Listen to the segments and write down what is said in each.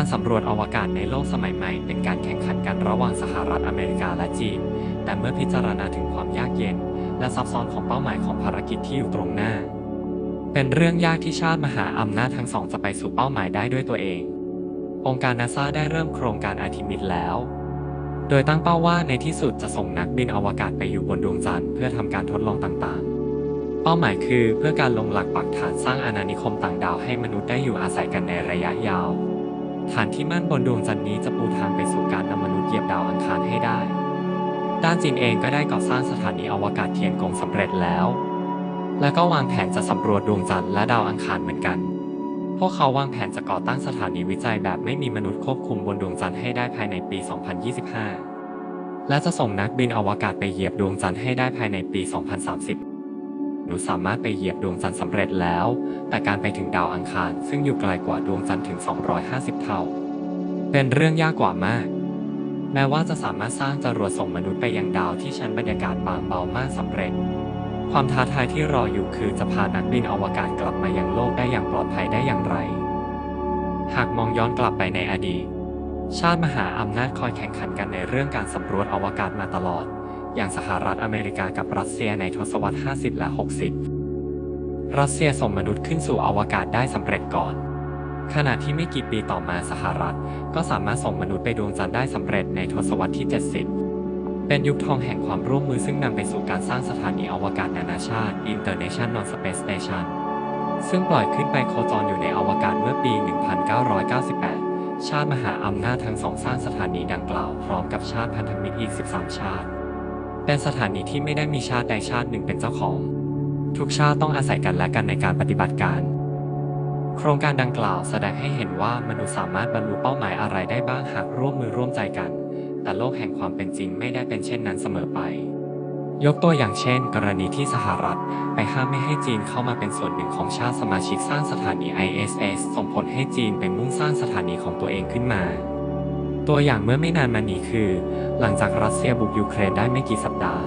การสำรวจอวกาศในโลกสมัยใหม่เป็นการแข่งขันกันระหว่างสหรัฐอเมริกาและจีน แต่เมื่อพิจารณาถึงความยากเย็น และซับซ้อนของเป้าหมายของภารกิจที่อยู่ตรงหน้า เป็นเรื่องยากที่ชาติมหาอำนาจทั้งสองจะไปสู่เป้าหมายได้ด้วยตัวเอง องค์การนาซาได้เริ่มโครงการอาร์ทิมิดแล้ว โดยตั้งเป้าว่าในที่สุดจะส่งนักบินอวกาศไปอยู่บนดวงจันทร์เพื่อทำการทดลองต่างๆ เป้าหมายคือเพื่อการลงหลักปักฐานสร้างอาณานิคมต่างดาวให้มนุษย์ได้อยู่อาศัยกันในระยะยาว ฐานที่มั่นบนดวงจันทร์นี้จะปูทางไปสู่การนำมนุษย์เหยียบดาวอังคารให้ได้ ด้านจีนเองก็ได้ก่อสร้างสถานีอวกาศเทียนกงสำเร็จแล้ว และก็วางแผนจะสำรวจดวงจันทร์และดาวอังคารเหมือนกัน พวกเขาวางแผนจะก่อตั้งสถานีวิจัยแบบไม่มีมนุษย์ควบคุมบนดวงจันทร์ให้ได้ภายในปี 2025 และจะส่งนักบินอวกาศไปเหยียบดวงจันทร์ให้ได้ภายในปี 2030 หนูสามารถไปเหยียบดวงจันทร์สำเร็จแล้ว แต่การไปถึงดาวอังคาร ซึ่งอยู่ไกลกว่าดวงจันทร์ถึง 250 เท่า เป็นเรื่องยากกว่ามาก แม้ว่าจะสามารถสร้างจรวดส่งมนุษย์ไปยังดาวที่ชั้นบรรยากาศบางเบามากสำเร็จ ความท้าทายที่รออยู่คือจะพานักบินอวกาศกลับมายังโลกได้อย่างปลอดภัยได้อย่างไร หากมองย้อนกลับไปในอดีต ชาติมหาอำนาจคอยแข่งขันกันในเรื่องการสำรวจอวกาศมาตลอด อย่างสหรัฐอเมริกากับรัสเซียในทศวรรษ 50 และ 60 รัสเซียส่งมนุษย์ขึ้นสู่อวกาศได้สำเร็จก่อน ขณะที่ไม่กี่ปีต่อมาสหรัฐ ก็สามารถส่งมนุษย์ไปดวงจันทร์ได้สำเร็จในทศวรรษที่ 70 เป็นยุคทองแห่งความร่วมมือซึ่งนำไปสู่การสร้างสถานีอวกาศนานาชาติ International Space Station ซึ่งปล่อยขึ้นไปโคจรอยู่ในอวกาศเมื่อปี 1998 ชาติมหาอำนาจทั้งสองสร้างสถานีดังกล่าว พร้อมกับชาติพันธมิตรอีก 13 ชาติ เป็นสถานีที่ไม่ได้มีชาติใดชาติหนึ่งเป็นเจ้าของ ทุกชาติต้องอาศัยกันและกันในการปฏิบัติการ โครงการดังกล่าวแสดงให้เห็นว่ามนุษย์สามารถบรรลุเป้าหมายอะไรได้บ้างหากร่วมมือร่วมใจกัน แต่โลกแห่งความเป็นจริงไม่ได้เป็นเช่นนั้นเสมอไป ยกตัวอย่างเช่น กรณีที่สหรัฐไปห้ามไม่ให้จีนเข้ามาเป็นส่วนหนึ่งของชาติสมาชิกสร้างสถานี ISS ส่งผลให้จีนไปมุ่งสร้างสถานีของตัวเองขึ้นมา ตัวอย่างเมื่อไม่นานมานี้คือ หลังจากรัสเซียบุกยูเครนได้ไม่กี่สัปดาห์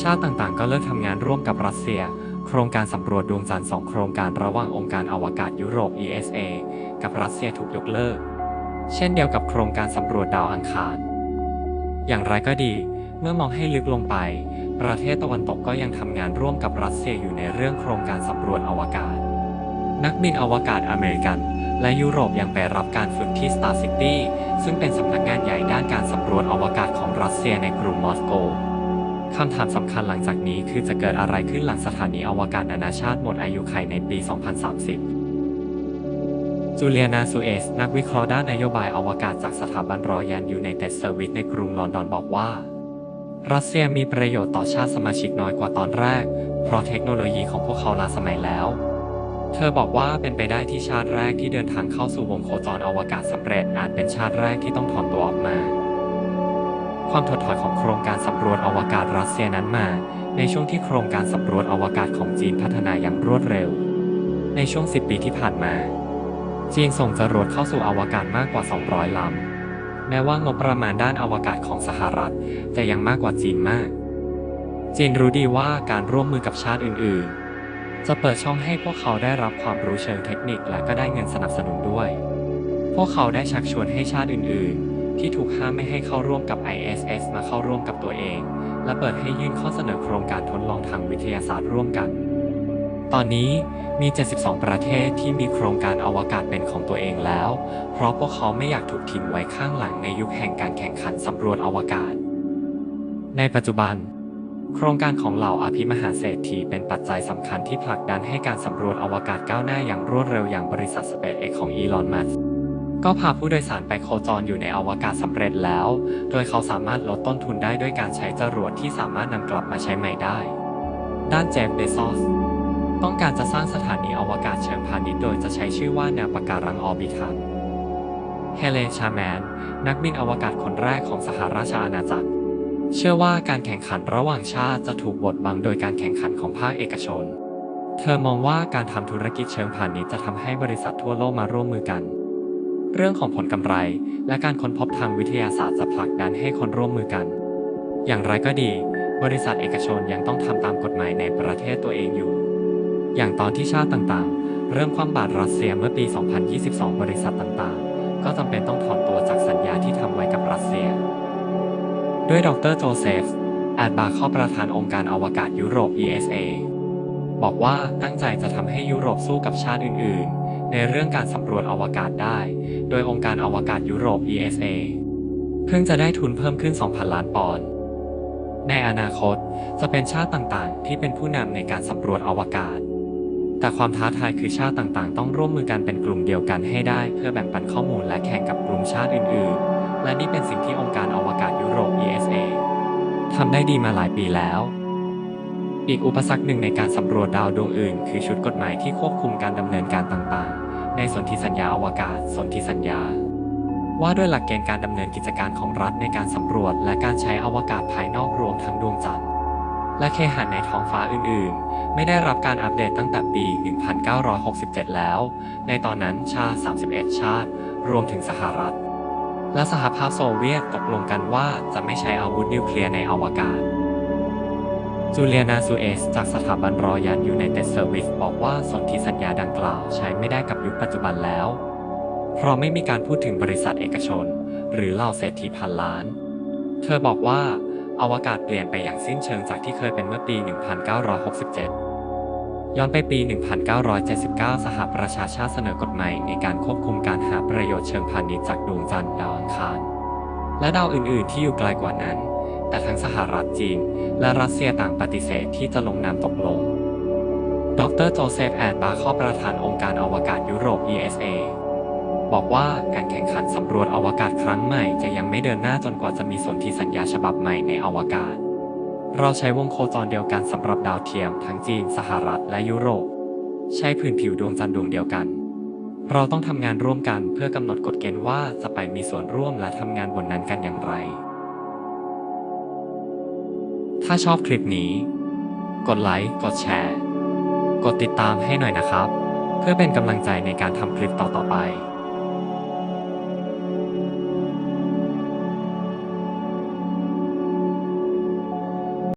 ชาติต่างๆ ก็เลิกทำงานร่วมกับรัสเซีย โครงการสำรวจดวงจันทร์สองโครงการระหว่างองค์การอวกาศยุโรป ESA กับรัสเซียถูกยกเลิก เช่นเดียวกับโครงการสำรวจดาวอังคาร อย่างไรก็ดี เมื่อมองให้ลึกลงไป ประเทศตะวันตกก็ยังทำงานร่วมกับรัสเซียอยู่ในเรื่องโครงการสำรวจอวกาศ นักบินอวกาศอเมริกัน และยุโรปยังไปรับการฝึกที่ Star City ซึ่งเป็นสำนักงานใหญ่ด้านการสำรวจอวกาศของรัสเซียในกรุงมอสโกคำถามสำคัญหลังจากนี้คือจะเกิดอะไรขึ้นหลังสถานีอวกาศนานาชาติหมดอายุขัยในปี 2030จูเลียนาซูเอส นักวิเคราะห์ด้านนโยบายอวกาศจากสถาบันรอยันยูไนเต็ดเซอร์วิสในกรุงลอนดอนบอกว่า รัสเซียมีประโยชน์ต่อชาติสมาชิกน้อยกว่าตอนแรก เพราะเทคโนโลยีของพวกเขาล้าสมัยแล้ว เธอบอกว่าเป็นไปได้ที่ชาติแรกที่เดินทางเข้าสู่วงโคจรอวกาศสำเร็จอาจเป็นชาติแรกที่ต้องถอนตัวออกมา ความถดถอยของโครงการสำรวจอวกาศรัสเซียนั้นมา ในช่วงที่โครงการสำรวจอวกาศของจีนพัฒนาอย่างรวดเร็ว ในช่วง 10 ปีที่ผ่านมา จีนส่งจรวดเข้าสู่อวกาศมากกว่า 200 ลำ แม้ว่างบประมาณด้านอวกาศของสหรัฐจะยังมากกว่าจีนมาก จีนรู้ดีว่าการร่วมมือกับชาติอื่น ๆ จะเปิดช่องให้พวกเขาได้รับความรู้เชิงเทคนิคและก็ได้เงินสนับสนุนด้วย พวกเขาได้ชักชวนให้ชาติอื่นๆ ที่ถูกห้ามไม่ให้เข้าร่วมกับ ISS มาเข้าร่วมกับตัวเอง และเปิดให้ยื่นข้อเสนอโครงการทดลองทางวิทยาศาสตร์ร่วมกัน ตอนนี้มี 72 ประเทศที่มีโครงการอวกาศเป็นของตัวเองแล้ว เพราะพวกเขาไม่อยากถูกทิ้งไว้ข้างหลังในยุคแห่งการแข่งขันสำรวจอวกาศ ในปัจจุบัน โครงการของเหล่าอภิมหาเศรษฐีเป็นปัจจัยสำคัญที่ผลักดันให้การสำรวจอวกาศก้าวหน้าอย่างรวดเร็วอย่างบริษัท SpaceX ของอีลอน มัสก์ก็พาผู้โดยสารไปโคจรอยู่ในอวกาศสำเร็จแล้ว โดยเขาสามารถลดต้นทุนได้ด้วยการใช้จรวดที่สามารถนำกลับมาใช้ใหม่ได้ ด้านเจฟ เบซอส ต้องการจะสร้างสถานีอวกาศเชิงพาณิชย์โดยจะใช้ชื่อว่าแนวปะการังออบิทัลเฮเลน ชาแมน นักบินอวกาศคนแรกของสหราชอาณาจักร เชื่อว่าการแข่งขันระหว่างชาติจะถูกบดบังโดยการแข่งขันของภาคเอกชน เธอมองว่าการทำธุรกิจเชิงพาณิชย์จะทำให้บริษัททั่วโลกมาร่วมมือกัน เรื่องของผลกำไร และการค้นพบทางวิทยาศาสตร์จะผลักดันให้คนร่วมมือกัน อย่างไรก็ดี บริษัทเอกชนยังต้องทำตามกฎหมายในประเทศตัวเองอยู่ อย่างตอนที่ชาติต่างๆ เริ่มคว่ำบาตรรัสเซียเมื่อปี 2022 บริษัทต่างๆ ก็จำเป็นต้องถอนตัว ด้วยดรโจเซฟแอดบาร์ข้อประธานองค์การอวกาศยุโรป ESA บอกว่าตั้งใจจะทำให้ยุโรปสู้กับชาติอื่น ๆ ในเรื่องการสำรวจอวกาศได้ โดยองค์การอวกาศยุโรป ESA เพิ่งจะได้ทุนเพิ่มขึ้น 2,000 ล้านปอนด์ในอนาคตจะเป็นชาติต่างๆ ที่เป็นผู้นำในการสำรวจอวกาศ แต่ความท้าทายคือชาติต่างๆ ต้องร่วมมือกันเป็นกลุ่มเดียวกันให้ได้ เพื่อแบ่งปันข้อมูลและแข่งกับกลุ่มชาติอื่น ๆ และนี่เป็นสิ่งที่องค์การอวกาศยุโรป ESA ทำได้ดีมาหลายปีแล้ว อีกอุปสรรคหนึ่งในการสำรวจดาวดวงอื่น คือชุดกฎหมายที่ควบคุมการดำเนินการต่างๆ ในสนธิสัญญาอวกาศ สนธิสัญญา ว่าด้วยหลักเกณฑ์การดำเนินกิจการของรัฐในการสำรวจ และการใช้อวกาศภายนอกรวมทั้งดวงจันทร์และเคหะในท้องฟ้าอื่นๆ ไม่ได้รับการอัปเดตตั้งแต่ปี 1967 แล้ว ในตอนนั้นชา 31 ชาติ รวมถึงสหรัฐ และสหภาพโซเวียตตกลงกันว่าจะไม่ใช้อาวุธนิวเคลียร์ในอวกาศ จูเลียนาซูเอส จากสถาบันรอยันยูไนเต็ดเซอร์วิสบอกว่าสนธิสัญญาดังกล่าวใช้ไม่ได้กับยุคปัจจุบันแล้ว เพราะไม่มีการพูดถึงบริษัทเอกชน หรือเหล่าเศรษฐีพันล้าน เธอบอกว่าอวกาศเปลี่ยนไปอย่างสิ้นเชิงจากที่เคยเป็นเมื่อปี 1967 ย้อนไปปี 1979 สหประชาชาติเสนอกฎหมายในการควบคุมการหาประโยชน์เชิงพาณิชย์จากดวงจันทร์ดาวอังคาร และดาวอื่น ๆ ที่อยู่ไกลกว่านั้น แต่ทั้งสหรัฐจีน และรัสเซียต่างปฏิเสธที่จะลงนามตกลง ดรโจเซฟแอดบาข้อประธานองค์การอวกาศยุโรป ESA บอกว่าการแข่งขันสำรวจอวกาศครั้งใหม่จะยังไม่เดินหน้าจนกว่าจะมีสนธิสัญญาฉบับใหม่ในอวกาศ เราใช้วงโคจรเดียวกันสำหรับดาวเทียมทั้งจีน สหรัฐและยุโรป ใช้พื้นผิวดวงจันทร์ดวงเดียวกัน เราต้องทำงานร่วมกันเพื่อกำหนดกฎเกณฑ์ว่าจะไปมีส่วนร่วมและทำงานบนนั้นกันอย่างไร ถ้าชอบคลิปนี้ กดไลค์ กดแชร์ กดติดตามให้หน่อยนะครับ เพื่อเป็นกำลังใจในการทำคลิปต่อๆไป